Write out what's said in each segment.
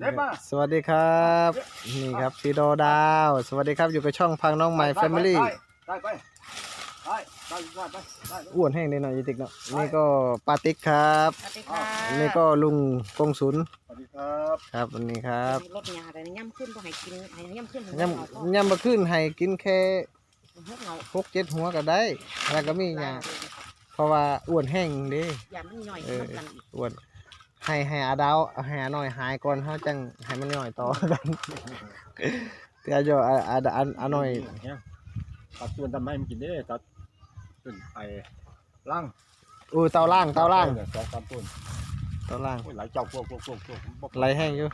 เด็บมาสวัสดีครับ นี่ครับซีโดดาว สวัสดีครับอยู่กับช่องพังน้องใหม่แฟมิลี่ได้ไปได้ได้ได้ไปได้อ้วนแห้งเลยหน่อยยิติกเนาะนี่ก็ปาติ๊กครับสวัสดีค่ะนี่ก็ลุงกงศุนสวัสดีครับครับวันนี้ครับรถยาแต่ย่ำขึ้นก็ให้กินให้ย่ำขึ้นย่ำย่ำมาขึ้นให้กินแค่เฮ็ดเงาหกเจ็ดหัวก็ได้แล้วก็มีหยาเพราะว่าอ้วนแห้งเดิอย่ามันย่อยน้ำกันอีกอ้วน ให้ให้อาดาวให้อาหน่อยหายก่อนเขาจังให้มันย่อยต่อกันแต่อาจอาอาอาอาหน่อยตัดส่วนทำไมมันกินได้ตัดต้นไอ้ล่างอู้เตาล่างเตาล่างสองสามต้นเตาล่างโอ้ยหลเจ้าพวกพวกพวกพวกไหลแห้งอยู่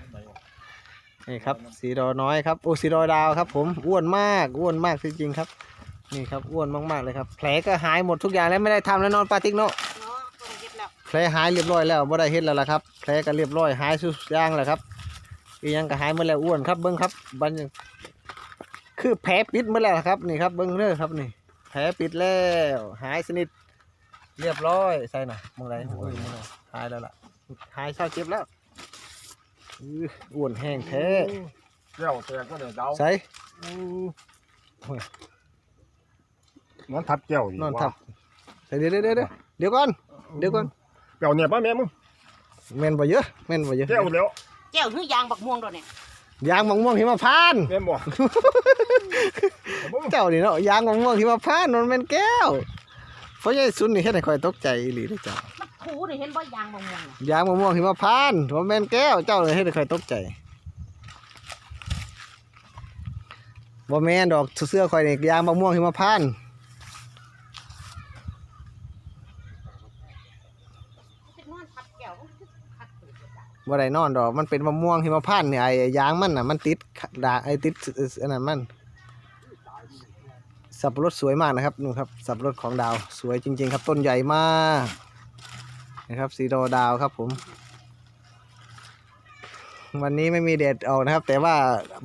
นี่ครับสีดอน้อยครับโอ้สีดอดาวครับ ผมอ้วนมากอ้วนมากจริงๆครับ นี่ครับอ้วนมากๆเลยครับ แผลก็หายหมดทุกอย่างแล้วไม่ได้ทำแล้วนอนปาติ๊กเนาะ ผลหายเรียบร้อยแล้วบ่ได้เฮ็ดแล้วล่ะครับแผลก็เรียบร้อยหายสุดอย่างแล้วครับอีหยังก็หายหมดแล้วอ้วนครับเบิ้งครับบัดนคือแผลปิดหมดแล้วครับนี่ครับเบิ้งเด้อครับนี่ แผลปิดแล้วหายสนิทเรียบร้อยใส่หน่อยมองไรโอ้ยมึงน่ะหายแล้วล่ะหายเศร้าเจ็บแล้วอื้ออ้วนแห้งแท้เจ้าแต่ก็เดี๋ยวเดาใส่นอนทับแก้วดีนอนทับใส่เดี๋ยวเดี๋ยวเดี๋ยวเดี๋ยวก่อนเดี๋ยวก่อน แก้วเนี่ยป้าแม่มึงแม่นบ่เยอะแม่นบ่เยอะแก้วเดี๋ยวแก้วหื้อยางบักม่วงด้วยเนี่ยยางมะม่วงหิมพานต์แม่บ่เจ้านี่เนาะยางมะม่วงหิมพานต์มันเป็นแก้วเพราะยายซุนนี่เฮ็ดให้ข่อยตกใจอีหลีเด้อจ้ามันถูนี่เห็นบ่ยางบักม่วงน่ะยางมะม่วงหิมพานต์ว่าแม่นแก้วเจ้าเลยเฮ็ดให้ข่อยตกใจบ่แม่นดอกเสื้อข่อยนี่ยางมะม่วงหิมพานต์ เป็นนอนทับแก้วมันคือคักเลยจ้ะบ่ได้นอนดอก มันเป็นมะม่วงหิมพานต์นี่ยไอ้ยางมันน่ะมันติดดาไอ้ติดอันนั้นมัน สับปะรดสวยมากนะครับนู่นครับ สับปะรดของดาวสวยจริง ๆ ครับ ต้นใหญ่มากนะครับสีดอดาวครับผม วันนี้ไม่มีแดดออกนะครับ แต่ว่า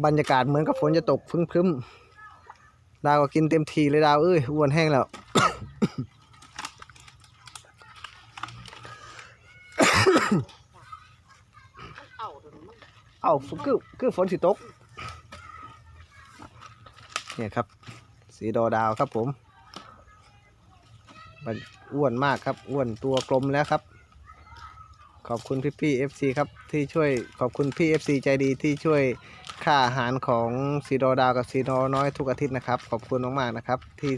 บรรยากาศเหมือนกับฝนจะตกพรึ้มๆดาวก็กินเต็มทีเลยดาวเอ้ยอ้วนแห้งแล้ว มันเอาเดี๋ยวนี้มัน เอ้าคือคือฝนสิตก เนี่ยครับ สีดอดาวครับผมมันอ้วนมากครับ อ้วนตัวกลมแล้วครับ ขอบคุณพี่พี่เอฟซีครับที่ช่วยขอบคุณพี่เอฟซีใจดีที่ช่วยค่าอาหารของสีดอดาวกับสีดอน้อยทุกอาทิตย์นะครับ ขอบคุณมากๆนะครับ ที่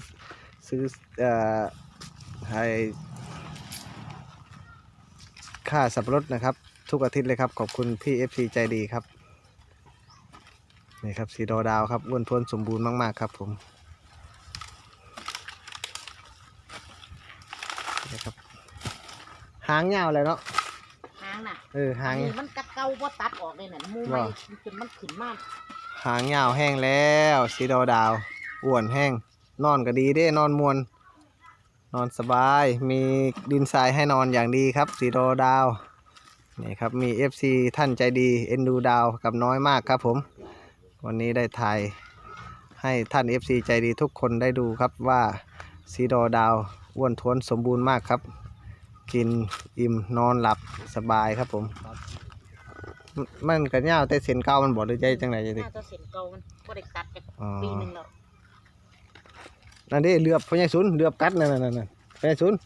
ซื้ออให้ค่าสับปะรดนะครับ ทุกอาทิตย์เลยครับ ขอบคุณพี่เอฟซีใจดีครับนี่ครับสีดอดาวครับอ้วนท้วนสมบูรณ์มาก ๆ ครับผมนี่ครับหางยาวเลยเนาะหางน่ะเออหางอันนี้มันกะเกาบ่ตัดออกเลยน่ะมูไม่จนมันขึ้นมาหางยาวแห้งแล้วสีดอดาวอ้วนแห้ง นอนก็ดีเด้นอนมวน นอนสบาย มีดินทรายให้นอนอย่างดีครับสีดอดาว นี่ครับมี FC ท่านใจดีเอ็นดูดาวกับน้อยมากครับผม วันนี้ได้ถ่ายให้ท่าน FC ใจดีทุกคนได้ดูครับว่าสีดอดาวอ้วนท้วนสมบูรณ์มากครับ กินอิ่มนอนหลับสบายครับผมมมันกันยาวแต่เส้นเก่ามันบอกเลยใจจังไหนจะดิน่าจะเส้นเก่ามันบ่ได้ตัดจากอ๋อปีหนึงแล้วนั่นดิเลือบพญายศูนย์เลือบกัดนั่นนั่นนั่นพญายศูนย์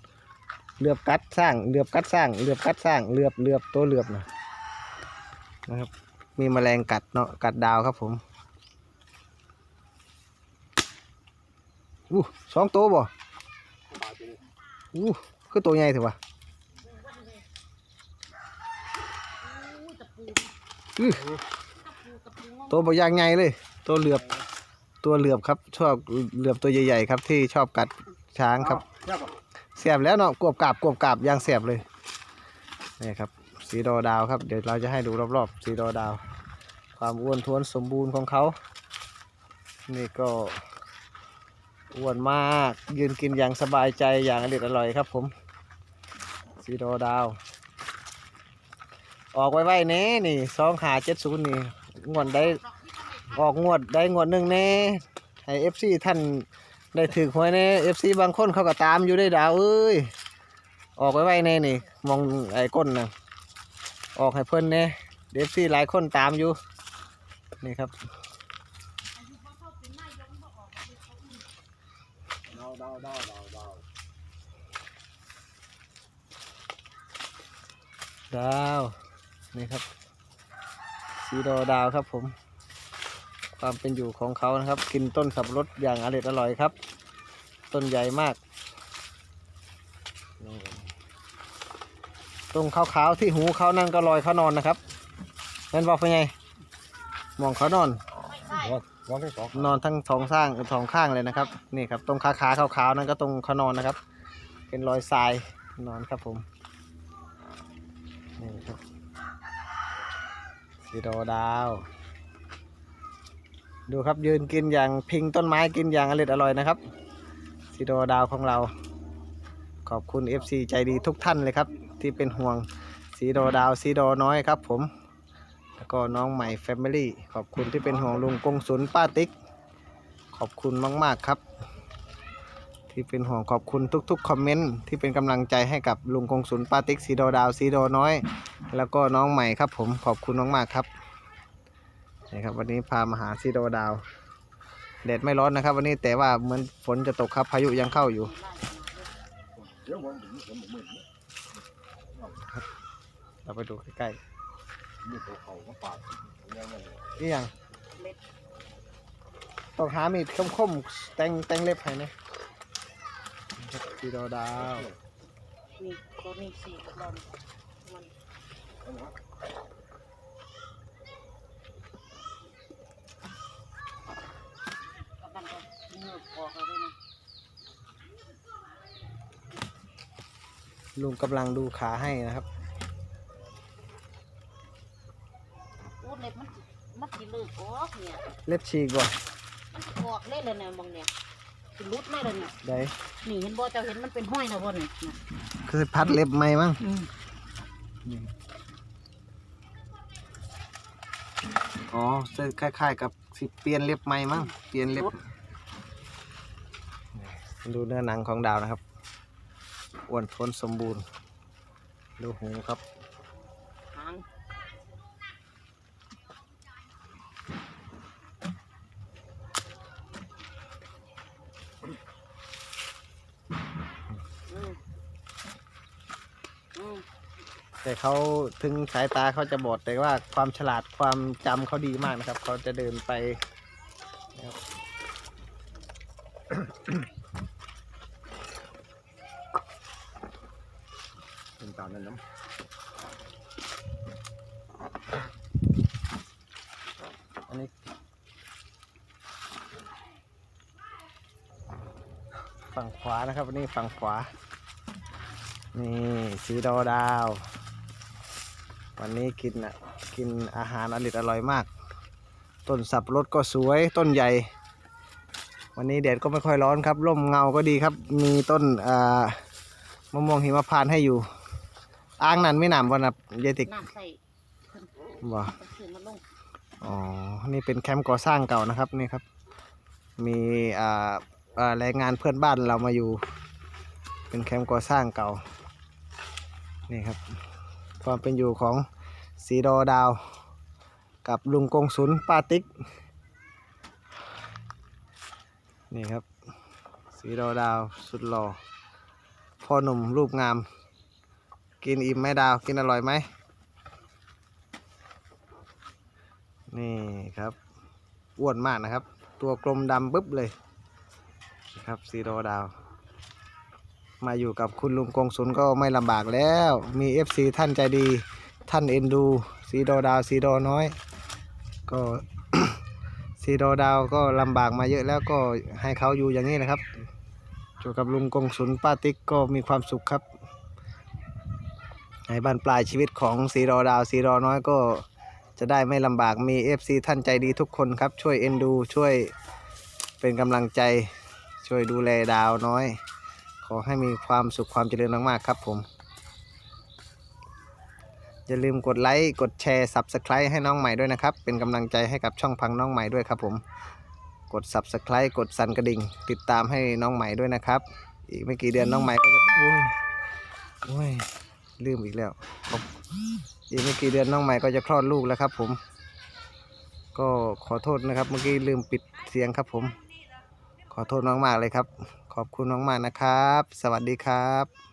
เลือบกัดสร้างเลือบกัดสร้างเลือบกัดสร้างเลือบเลือบตัวเลือบนะนะครับ มีแมลงกัดเนาะกัดดาวครับผมอู้สองตัวบ่อู้คือตัวใหญ่ถือตะปูตะปูงงตัวบ่อยางใหญ่เลย ตัวเหลือบตัวเหลือบครับ ชอบเหลือบตัวใหญ่ๆครับที่ชอบกัดช้างครับ เสียบแล้วเนาะกวบกาบกวบกาบยางเสียบเลยนี่ครับ สีดอดาวครับ เดี๋ยวเราจะให้ดูรอบๆ สีดอดาว ความอ้วนท้วนสมบูรณ์ของเขา นี่ก็อ้วนมากยืนกินอย่างสบายใจอย่างอร่อยอร่อยครับ ผม สีดอดาว ออกไว้ไว้เน่นี่สองหาเจ็ดศูนย์นี่งวดได้ออกงวดได้งวดหนึ่งเน่ให้เอฟซีท่าน ได้ถือหวยในเอฟซีบางคนเขาก็ตามอยู่ได้ดาวเอ้ยออกไปไว้ในนี่มองไอ้ก้นนะออกให้เพิ่นเน่เดฟซี่หลายคนตามอยู่นี่ครับดาวนี่ครับซีโดดาวครับผม ความเป็นอยู่ของเขานะครับ กินต้นสับปะรดอย่างอร่อยอร่อยครับ ต้นใหญ่มากตรงขาวๆที่หูเขานั่นก็ลอยเขานอนนะครับนั่นบอกเป็นไงมองเขานอนนอนทั้งสองข้างสองข้างเลยนะครับ นี่ครับ ตรงขาขาขาวๆนั่นก็ตรงเขานอนนะครับ เป็นรอยทรายนอนครับผมนี่ครับสีโดดาว ดูครับยืนกินอย่างพิงต้นไม้กินอย่างอร่อยอร่อยนะครับสีโดดาวของเรา ขอบคุณ FC ใจดีทุกท่านเลยครับ ที่เป็นห่วงสีโดดาวสีโดน้อยครับ ผม แล้วก็น้องใหม่แฟมิลี่ขอบคุณที่เป็นห่วงลุงกงสุนป้าติ๊ก ขอบคุณมากๆครับ ที่เป็นห่วงขอบคุณทุกๆคอมเมนต์ที่เป็นกำลังใจให้กับลุงกงสุนป้าติ๊กสีโดดาวสีโดน้อย แล้วก็น้องใหม่ครับ ผมขอบคุณมากๆครับ นี่ครับ วันนี้พามาหาสีโดดาว แดดไม่ร้อนนะครับ วันนี้แต่ว่าเหมือนฝนจะตกครับพายุยังเข้าอยู่เดี๋ยววางถึงผมมืดเราไปดูใกล้ๆนี่ยังต้องหามีดคมๆแต่งแต่งเล็บให้นะนี่ครับสีโดดาวมีตัวนี้สี่กลอนมันกำลังจะเงือกออกแล้วด้วยนะลุงกำลังดูขาให้นะครับอู้เล็บมันมันสิเลิกออกเนี่ยเล็บฉีกว่ะมันสิออกเลยเลยเนี่ยมองเนี่ยสิรุดไม่เลยเนี่ยได้นี่เห็นบ่เจ้าเห็นมันเป็นห้อยนะบ่เนี่ยน่ะคือพัดเล็บไหมมั้งอืมอ๋อจะคล้ายๆกับสิเปลี่ยนเล็บไหมมั้งเปลี่ยนเล็บ ดูเนื้อหนังของดาวนะครับอ้วนท้นสมบูรณ์ ดูหูครับหางอืมอืมแต่เขาถึงสายตาเขาจะบอดแต่ว่าความฉลาดความจำเขาดีมากนะครับ เขาจะเดินไปนะครับ เป็นตามนั้นน้ อันนี้ฝั่งขวานะครับอันนี้ฝั่งขวา นี่สีดอดาว วันนี้กินอะกินอาหารอร่อยอร่อยมาก ต้นสับรดก็สวยต้นใหญ่ วันนี้แดดก็ไม่ค่อยร้อนครับร่มเงาก็ดีครับ มีต้นมะม่วงหิมพานต์ให้อยู่ อ้างนั้นไม่หนามวันนะเยติกน้ำใส่เพิ่นบ่เพิ่นซื้อมาลงอ๋อ นี่เป็นแคมป์ก่อสร้างเก่านะครับนี่ครับ มีอ่าอ่าแรงงานเพื่อนบ้านเรามาอยู่ เป็นแคมป์ก่อสร้างเก่า นี่ครับ ความเป็นอยู่ของสีดอดาว กับลุงกงสุนป้าติ๊ก นี่ครับ สีดอดาวสุดหล่อพ่อหนุ่มรูปงาม กินอิ่มไหมดาวกินอร่อยไหมนี่ครับอ้วนมากนะครับ ตัวกลมดำปึ๊บเลยครับซีโรดาว มาอยู่กับคุณลุงกงสุนก็ไม่ลำบากแล้ว มี FC ท่านใจดี ท่านเอ็นดูซีโรดาวซีโรน้อย ก็ซีโรดาวก็ลำบากมาเยอะแล้วก็ให้เขาอยู่อย่างนี้นะครับอยู่กับลุงกงสุนป้าติ๊กก็มีความสุขครับ ในบ้านปลายชีวิตของซีโรดาวซีโรน้อยก็จะได้ไม่ลำบากมี FC ท่านใจดีทุกคนครับ ช่วยเอ็นดูช่วยเป็นกำลังใจช่วยดูแลดาวน้อย ขอให้มีความสุขความเจริญมากๆครับผม อย่าลืมกดไลค์กดแชร์ Subscribe ให้น้องใหม่ด้วยนะครับ เป็นกำลังใจให้กับช่องพังน้องใหม่ด้วยครับผม กด Subscribe กดสั่นกระดิ่ง ติดตามให้น้องใหม่ด้วยนะครับ อีกไม่กี่เดือนน้องใหม่ก็จะอุ้ยอุ้ย ลืมอีกแล้วขออีกไม่กี่เดือนน้องใหม่ก็จะคลอดลูกแล้วครับ ผม ก็ขอโทษนะครับ เมื่อกี้ลืมปิดเสียงครับ ผม ขอโทษมากๆเลยครับ ขอบคุณมากๆนะครับ สวัสดีครับ